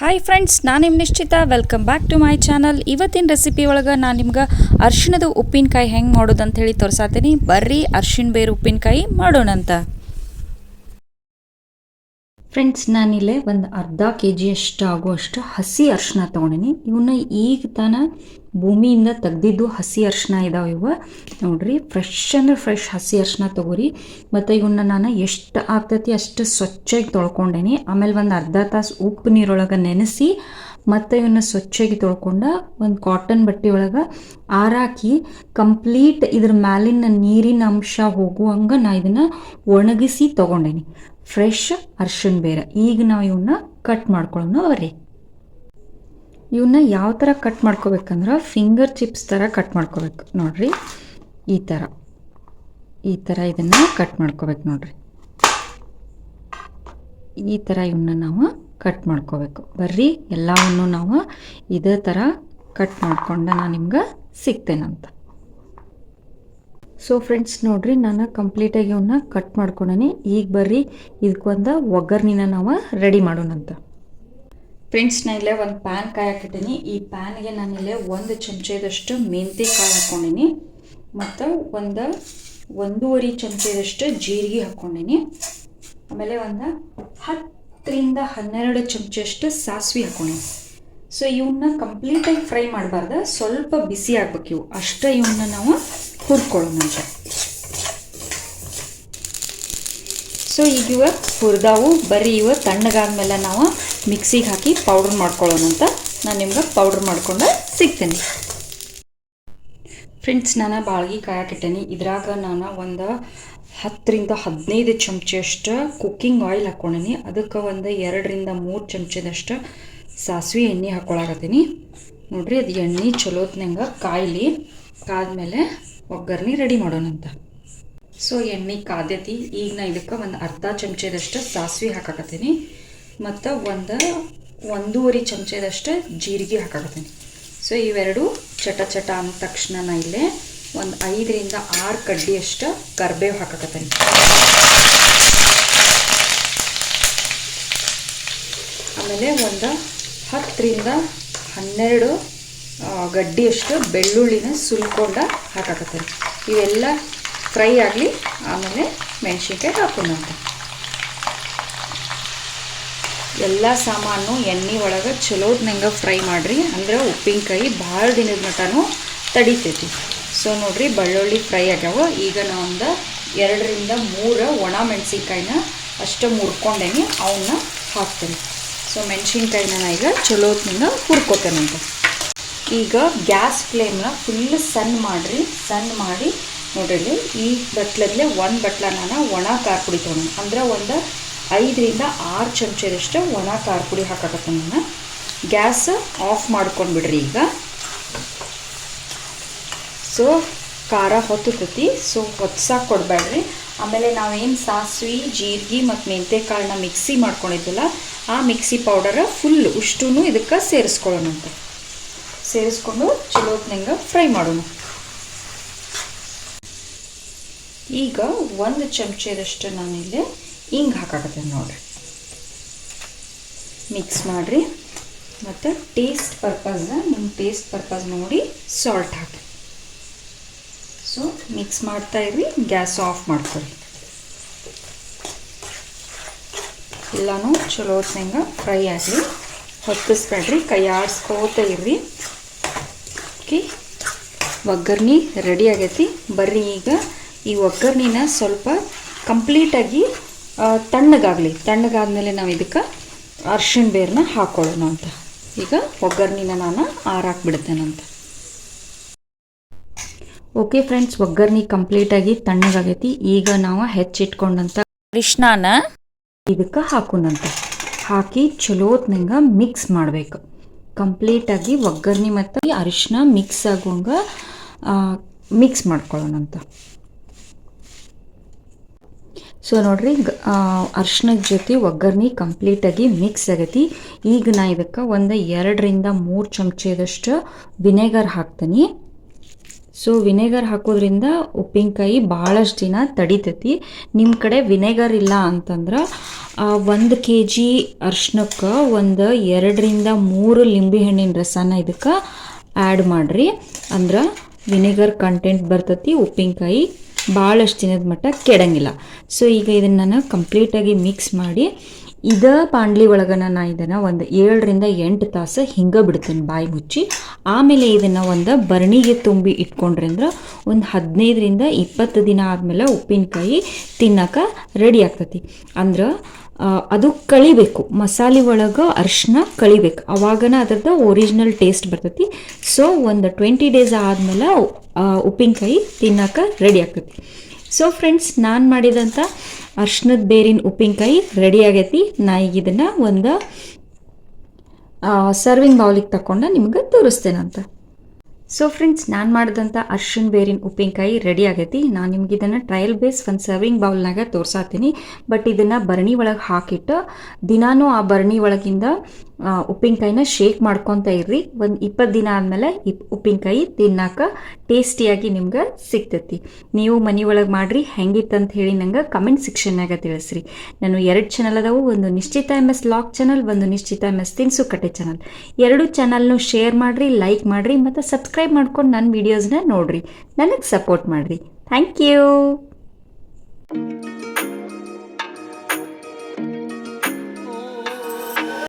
Hi friends ನಾನು ನಿಮ್ಮ ನಿಶ್ಚಿತ. Welcome back to my channel ಇವತ್ತಿನ ರೆಸಿಪಿ ಒಳಗೆ ನಾನು ನಿಮ್ಗೆ ಅರ್ಶಿಣದ ಉಪ್ಪಿನಕಾಯಿ ಹೆಂಗೆ ಮಾಡೋದು ಅಂತ ಹೇಳಿ ತೋರಿಸಾತೀನಿ. ಬರ್ರಿ ಅರ್ಶಿಣ ಬೇರು ಉಪ್ಪಿನಕಾಯಿ ಮಾಡೋಣಂತ. ಫ್ರೆಂಡ್ಸ್ ನಾನಿಲ್ಲೇ ಒಂದು ಅರ್ಧ ಕೆ ಜಿಯಷ್ಟು ಆಗುವಷ್ಟು ಹಸಿ ಅರಿಶಿನ ತೊಗೊಂಡಿನಿ. ಇವನ್ನ ಈಗ ತಾನ ಭೂಮಿಯಿಂದ ತೆಗ್ದಿದ್ದು ಹಸಿ ಅರಿಶಿನ ಇದಾವೆ ಇವ. ನೋಡ್ರಿ ಫ್ರೆಶ್ ಅಂದ್ರೆ ಫ್ರೆಶ್ ಹಸಿ ಅರಿಶಿನ ತೊಗೋರಿ. ಮತ್ತು ಇವನ್ನ ನಾನು ಎಷ್ಟು ಆಗ್ತೈತಿ ಅಷ್ಟು ಸ್ವಚ್ಛಾಗಿ ತೊಳ್ಕೊಂಡೇನಿ. ಆಮೇಲೆ ಒಂದು ಅರ್ಧ ತಾಸು ಉಪ್ಪು ನೀರೊಳಗೆ ನೆನೆಸಿ, ಮತ್ತು ಇವನ್ನ ಸ್ವಚ್ಛಾಗಿ ತೊಳ್ಕೊಂಡ ಒಂದು ಕಾಟನ್ ಬಟ್ಟೆ ಒಳಗೆ ಆರಾಕಿ ಕಂಪ್ಲೀಟ್ ಇದ್ರ ಮ್ಯಾಲಿನ ನೀರಿನ ಅಂಶ ಹೋಗುವಂಗೆ ನಾ ಇದನ್ನು ಒಣಗಿಸಿ ತೊಗೊಂಡೇನಿ. ಫ್ರೆಶ್ ಅರ್ಶಿನ ಬೇರೆ. ಈಗ ನಾವು ಇವನ್ನ ಕಟ್ ಮಾಡ್ಕೊಳ್ಳೋಣ ಬರ್ರಿ ಇವನ್ನ ಯಾವ ಥರ ಕಟ್ ಮಾಡ್ಕೋಬೇಕಂದ್ರೆ ಫಿಂಗರ್ ಚಿಪ್ಸ್ ಥರ ಕಟ್ ಮಾಡ್ಕೋಬೇಕು. ನೋಡ್ರಿ, ಈ ಥರ ಈ ಥರ ಇದನ್ನು ಕಟ್ ಮಾಡ್ಕೋಬೇಕು ನೋಡ್ರಿ. ಈ ಥರ ಇವನ್ನ ನಾವು ಕಟ್ ಮಾಡ್ಕೋಬೇಕು. ಬರ್ರಿ, ಎಲ್ಲವನ್ನು ನಾವು ಇದೇ ಥರ ಕಟ್ ಮಾಡ್ಕೊಂಡು ನಾನು ನಿಮ್ಗೆ ಸಿಗ್ತೇನಂತ. ಸೊ ಫ್ರೆಂಡ್ಸ್ ನೋಡ್ರಿ, ನಾನು ಕಂಪ್ಲೀಟಾಗಿ ಅವನ್ನ ಕಟ್ ಮಾಡ್ಕೊಂಡೇನಿ ಈಗ ಬರ್ರಿ ಇದಕ್ಕೊಂದು ಒಗ್ಗರ್ನಿನ ನಾವು ರೆಡಿ ಮಾಡೋಣಂತ ಫ್ರೆಂಡ್ಸ್ ನಾನು ಇಲ್ಲೇ ಒಂದು ಪ್ಯಾನ್ ಕಾಯಿ ಹಾಕಿದ್ದೀನಿ ಈ ಪ್ಯಾನ್ಗೆ ನಾನಿಲ್ಲೇ ಒಂದು ಚಮಚದಷ್ಟು ಮೆಂತೆ ಕಾಯಿ ಹಾಕ್ಕೊಂಡಿನಿ ಮತ್ತು ಒಂದು ಒಂದೂವರೆ ಚಮಚದಷ್ಟು ಜೀರಿಗೆ ಹಾಕ್ಕೊಂಡಿನಿ ಆಮೇಲೆ ಒಂದು ಹತ್ತರಿಂದ ಹನ್ನೆರಡು ಚಮಚಷ್ಟು ಸಾಸಿವೆ ಹಾಕ್ಕೊಂಡಿನಿ ಸೊ ಇವನ್ನ ಕಂಪ್ಲೀಟಾಗಿ ಫ್ರೈ ಮಾಡಬಾರ್ದು. ಸ್ವಲ್ಪ ಬಿಸಿ ಆಗ್ಬೇಕು ಇವು. ಅಷ್ಟೇ ಇವನ್ನ ನಾವು ಹುರ್ಕೊಳ್ಳೋಣ ಮುಂಚೆ ಸೊ ಈಗ ಇವ ಹುರಿದಾವು, ಬರೀ ಇವ ತಣ್ಣಗಾದ್ಮೇಲೆ ನಾವು ಮಿಕ್ಸಿಗೆ ಹಾಕಿ ಪೌಡ್ರ್ ಮಾಡ್ಕೊಳ್ಳೋಣ ಅಂತ ನಾನು ನಿಮ್ಗೆ ಪೌಡ್ರ್ ಮಾಡ್ಕೊಂಡು ಸಿಗ್ತೀನಿ. ಫ್ರೆಂಡ್ಸ್ ನಾನು ಬಾಳ್ಗಿ ಕಾಯಕ್ಕಿಟ್ಟೇನಿ ಇದ್ರಾಗ ನಾನು ಒಂದು ಹತ್ತರಿಂದ ಹದಿನೈದು ಚಮಚಷ್ಟು ಕುಕ್ಕಿಂಗ್ ಆಯಿಲ್ ಹಾಕ್ಕೊಂಡೀನಿ ಅದಕ್ಕೆ ಒಂದು ಎರಡರಿಂದ ಮೂರು ಚಮಚದಷ್ಟು ಸಾಸಿವೆ ಎಣ್ಣೆ ಹಾಕ್ಕೊಳಕತ್ತೀನಿ ನೋಡಿರಿ, ಅದು ಎಣ್ಣೆ ಚಲೋತ್ನಂಗೆ ಕಾಯಿಲಿ. ಕಾದ್ಮೇಲೆ ಒಗ್ಗರ್ನಿ ರೆಡಿ ಮಾಡೋಣಂತ ಸೊ ಎಣ್ಣೆ ಕಾದ್ಯತಿ. ಈಗ ನಾ ಇದಕ್ಕೆ ಒಂದು ಅರ್ಧ ಚಮಚದಷ್ಟು ಸಾಸಿವೆ ಹಾಕಾಕತ್ತೀನಿ. ಮತ್ತು ಒಂದು ಒಂದೂವರೆ ಚಮಚದಷ್ಟು ಜೀರಿಗೆ ಹಾಕಾಕತ್ತೀನಿ. ಸೊ ಇವೆರಡು ಚಟ ಚಟ ಅಂದ ತಕ್ಷಣ ನಾ ಇಲ್ಲೇ ಒಂದು ಐದರಿಂದ ಆರು ಕಡ್ಡಿಯಷ್ಟು ಕರ್ಬೇವು ಹಾಕಾಕತ್ತೀನಿ. ಆಮೇಲೆ ಒಂದು ಹತ್ತರಿಂದ ಹನ್ನೆರಡು ಗಡ್ಡಿಯಷ್ಟು ಬೆಳ್ಳುಳ್ಳಿನ ಸುಲ್ಕೊಂಡ ಹಾಕಾಕತ್ತೀನಿ ಇವೆಲ್ಲ ಫ್ರೈ ಆಗಲಿ, ಆಮೇಲೆ ಮೆಣಸಿನ್ಕಾಯಿ ಹಾಕೊಂಡಂತ. ಎಲ್ಲ ಸಾಮಾನು ಎಣ್ಣೆ ಒಳಗೆ ಚಲೋದ್ನಂಗೆ ಫ್ರೈ ಮಾಡಿರಿ. ಅಂದ್ರೆ ಉಪ್ಪಿನಕಾಯಿ ಭಾಳ ದಿನದ ಮಟನೂ ತಡಿತೈತಿ. ಸೊ ನೋಡಿರಿ, ಬೆಳ್ಳುಳ್ಳಿ ಫ್ರೈ ಆಗ್ಯಾವ. ಈಗ ನಾವು ಒಂದು ಎರಡರಿಂದ ಮೂರು ಒಣ ಮೆಣಸಿನ್ಕಾಯಿನ ಅಷ್ಟು ಮುರ್ಕೊಂಡೇನಿ, ಅವನ್ನ ಹಾಕ್ತೀನಿ. ಸೊ ಮೆಣಸಿನ್ಕಾಯಿನ ಈಗ ಚಲೋತ್ನಿಂದ ಹುರ್ಕೋತೇನಂತ. ಈಗ ಗ್ಯಾಸ್ ಫ್ಲೇಮ್ನ ಫುಲ್ ಸಣ್ಣ ಮಾಡಿರಿ ಸಣ್ಣ ಮಾಡಿ ನೋಡ್ರಿ, ಈ ಬಟ್ಲಲ್ಲೇ ಒಂದು ಬಟ್ಲ ನಾನು ಒಣ ಖಾರ ಪುಡಿ ತೊಗೊಂಡು, ಅಂದರೆ ಒಂದು ಐದರಿಂದ ಆರು ಚಮಚದಷ್ಟು ಒಣ ಖಾರ ಪುಡಿ ಹಾಕಾಕತ್ತ ನಾನು. ಗ್ಯಾಸ್ ಆಫ್ ಮಾಡ್ಕೊಂಡು ಬಿಡ್ರಿ ಈಗ. ಸೊ ಖಾರ ಹೊತ್ತತೈತಿ ಸೊ ಹೊತ್ಸಾಕ್ ಕೊಡಬೇಡ್ರಿ ಆಮೇಲೆ ನಾವೇನು ಸಾಸಿವೆ, ಜೀರಿಗೆ ಮತ್ತು ಮೆಂತ್ಯಕಾಳನ್ನ ಮಿಕ್ಸಿ ಮಾಡ್ಕೊಂಡಿದ್ದಲ್ಲ ಆ ಮಿಕ್ಸಿ ಪೌಡರ ಫುಲ್ ಉಷ್ಟೂ ಇದಕ್ಕೆ ಸೇರಿಸ್ಕೊಳ್ಳೋಣಂತ. ಸೇರಿಸ್ಕೊಂಡು ಚಲೋತ್ನಂಗೆ ಫ್ರೈ ಮಾಡೋಣ. ಈಗ ಒಂದು ಚಮಚದಷ್ಟು ನಾನಿಲ್ಲಿ ಹಿಂಗೆ ಹಾಕಾಕತ್ತೇನೆ ನೋಡಿರಿ. ಮಿಕ್ಸ್ ಮಾಡಿರಿ. ಮತ್ತು ಟೇಸ್ಟ್ ಪರ್ಪಸ್ ನಿಮ್ಮ ಟೇಸ್ಟ್ ಪರ್ಪಸ್ ನೋಡಿ ಸಾಲ್ಟ್ ಹಾಕಿ. ಸೊ ಮಿಕ್ಸ್ ಮಾಡ್ತಾ ಇರ್ರಿ, ಗ್ಯಾಸ್ ಆಫ್ ಮಾಡ್ಕೊರಿ. ಎಲ್ಲನೂ ಚಲೋ ಹೊತ್ನಂಗೆ ಫ್ರೈ ಆಗಲಿ. ಹೊತ್ತಿಸ್ಬೇಡ್ರಿ ಕೈ ಆಡಿಸ್ಕೋತ ಇರ್ರಿ. ಓಕೆ ಒಗ್ಗರ್ಣಿ ರೆಡಿ ಆಗೈತಿ. ಬರ್ರಿ ಈಗ ಈ ಒಗ್ಗರ್ಣಿನ ಸ್ವಲ್ಪ ಕಂಪ್ಲೀಟಾಗಿ ತಣ್ಣಗಾಗಲಿ. ತಣ್ಣಗಾದ್ಮೇಲೆ ನಾವು ಇದಕ್ಕೆ ಅರ್ಶಿಣ ಬೇರನ್ನ ಹಾಕೊಳ್ಳೋಣ ಅಂತ. ಈಗ ಒಗ್ಗರ್ಣಿನ ನಾನು ಆರಾಕ್ಬಿಡ್ತೇನಂತ. ಓಕೆ ಫ್ರೆಂಡ್ಸ್ ಒಗ್ಗರ್ಣಿ ಕಂಪ್ಲೀಟಾಗಿ ತಣ್ಣಗಾಗೈತಿ. ಈಗ ನಾವು ಹೆಚ್ಚಿಟ್ಕೊಂಡಂಥ ಅರಿಶಿನಾನ ಇದಕ್ಕೆ ಹಾಕೋಣಂತ ಹಾಕಿ ಚಲೋತ್ನಂಗೆ ಮಿಕ್ಸ್ ಮಾಡಬೇಕು. ಕಂಪ್ಲೀಟಾಗಿ ಒಗ್ಗರಣೆ ಮತ್ತು ಅರಿಶಿನ ಮಿಕ್ಸ್ ಆಗುವಂಗ ಮಿಕ್ಸ್ ಮಾಡ್ಕೊಳ್ಳೋಣಂತ ಸೊ ನೋಡ್ರಿ ಅರ್ಶಿನದ ಜೊತೆ ಒಗ್ಗರಣೆ ಕಂಪ್ಲೀಟಾಗಿ ಮಿಕ್ಸ್ ಆಗೈತಿ. ಈಗ ನಾ ಇದಕ್ಕೆ ಒಂದು ಎರಡರಿಂದ ಮೂರು ಚಮಚದಷ್ಟು ವಿನೆಗರ್ ಹಾಕ್ತೀನಿ. ಸೊ ವಿನೆಗರ್ ಹಾಕೋದ್ರಿಂದ ಉಪ್ಪಿನಕಾಯಿ ಭಾಳಷ್ಟು ದಿನ ತಡಿತೈತಿ. ನಿಮ್ಮ ಕಡೆ ವಿನೆಗರ್ ಇಲ್ಲ ಅಂತಂದ್ರೆ ಒಂದು ಕೆ ಜಿ ಅರ್ಶಿನಕ್ಕೆ ಒಂದು ಎರಡರಿಂದ ಮೂರು ಲಿಂಬೆ ಹಣ್ಣಿನ ರಸನ ಇದಕ್ಕೆ ಆ್ಯಡ್ ಮಾಡಿರಿ. ಅಂದ್ರೆ ವಿನೆಗರ್ ಕಂಟೆಂಟ್ ಬರ್ತತಿ, ಉಪ್ಪಿನಕಾಯಿ ಭಾಳಷ್ಟು ದಿನದ ಮಟ್ಟ ಕೆಡಂಗಿಲ್ಲ. ಸೊ ಈಗ ಇದನ್ನು ನಾನು ಕಂಪ್ಲೀಟಾಗಿ ಮಿಕ್ಸ್ ಮಾಡಿ, ಇದ ಪಾಂಡ್ಲಿ ಒಳಗನ ನಾನು ಇದನ್ನು ಒಂದು ಏಳರಿಂದ ಎಂಟು ತಾಸು ಹಿಂಗೆ ಬಿಡ್ತೀನಿ ಬಾಯಿ ಮುಚ್ಚಿ. ಆಮೇಲೆ ಇದನ್ನು ಒಂದು ಬರಣಿಗೆ ತುಂಬಿ ಇಟ್ಕೊಂಡ್ರೆ ಅಂದ್ರೆ ಒಂದು ಹದಿನೈದರಿಂದ ಇಪ್ಪತ್ತು ದಿನ ಆದಮೇಲೆ ಉಪ್ಪಿನಕಾಯಿ ತಿನ್ನಕ್ಕೆ ರೆಡಿ ಆಗ್ತತಿ. ಅಂದ್ರೆ ಅದು ಕಳಿಬೇಕು. ಮಸಾಲೆ ಒಳಗೆ ಅರ್ಶಿನ ಕಳಿಬೇಕು. ಅವಾಗನ ಅದರದ್ದು ಒರಿಜಿನಲ್ ಟೇಸ್ಟ್ ಬರ್ತೈತಿ. ಸೊ ಒಂದು ಟ್ವೆಂಟಿ ಡೇಸ್ ಆದಮೇಲೆ ಉಪ್ಪಿನಕಾಯಿ ತಿನ್ನಕ್ಕೆ ರೆಡಿ ಆಗ್ತೈತಿ. ಸೊ ಫ್ರೆಂಡ್ಸ್ ನಾನು ಮಾಡಿದಂಥ ಅರ್ಶಿನದ ಬೇರಿನ ಉಪ್ಪಿನಕಾಯಿ ರೆಡಿ ಆಗೈತಿ. ನಾ ಈಗ ಇದನ್ನು ಒಂದು ಸರ್ವಿಂಗ್ ಬೌಲಿಗೆ ತಗೊಂಡು ನಿಮ್ಗೆ ತೋರಿಸ್ತೇನಂತ. ಸೊ ಫ್ರೆಂಡ್ಸ್ ನಾನು ಮಾಡಿದಂಥ ಅರ್ಶಿನ ಬೇರಿನ ಉಪ್ಪಿನಕಾಯಿ ರೆಡಿ ಆಗೈತಿ. ನಾನು ನಿಮ್ಗೆ ಇದನ್ನು ಟ್ರಯಲ್ ಬೇಸ್ ಒಂದು ಸರ್ವಿಂಗ್ ಬೌಲ್ನಾಗ ತೋರ್ಸಾತೀನಿ. ಬಟ್ ಇದನ್ನು ಭರಣಿ ಒಳಗೆ ಹಾಕಿಟ್ಟು ದಿನಾನೂ ಆ ಭರಣಿ ಒಳಗಿಂದ ಉಪ್ಪಿನಕಾಯಿನ ಶೇಕ್ ಮಾಡ್ಕೊತ ಇರ್ರಿ. ಒಂದು ಇಪ್ಪತ್ತು ದಿನ ಆದಮೇಲೆ ಇಪ್ ಉಪ್ಪಿನಕಾಯಿ ತಿನ್ನಕ್ಕೆ ಟೇಸ್ಟಿಯಾಗಿ ನಿಮ್ಗೆ ಸಿಗ್ತೈತಿ. ನೀವು ಮನೆ ಒಳಗೆ ಮಾಡಿರಿ ಹೆಂಗಿತ್ತಂತ ಹೇಳಿ ನಂಗೆ ಕಮೆಂಟ್ ಸೆಕ್ಷನ್ನಾಗ ತಿಳಿಸ್ರಿ. ನಾನು ಎರಡು ಚಾನಲ್ ಅದಾವು, ಒಂದು ನಿಶ್ಚಿತ ಎಂ ಎಸ್ ಲಾಕ್ ಚಾನಲ್ ಒಂದು ನಿಶ್ಚಿತ ಎಂ ಎಸ್ ತಿನ್ಸು ಕಟ್ಟೆ ಚಾನಲ್ ಎರಡು ಚಾನಲ್ನು ಶೇರ್ ಮಾಡಿರಿ ಲೈಕ್ ಮಾಡಿರಿ, ಮತ್ತು ಸಬ್ಸ್ಕ್ರೈಬ್ ಮಾಡ್ಕೊಂಡು ನನ್ನ ವೀಡಿಯೋಸ್ನ ನೋಡಿರಿ. ನನಗೆ ಸಪೋರ್ಟ್ ಮಾಡಿರಿ. Thank you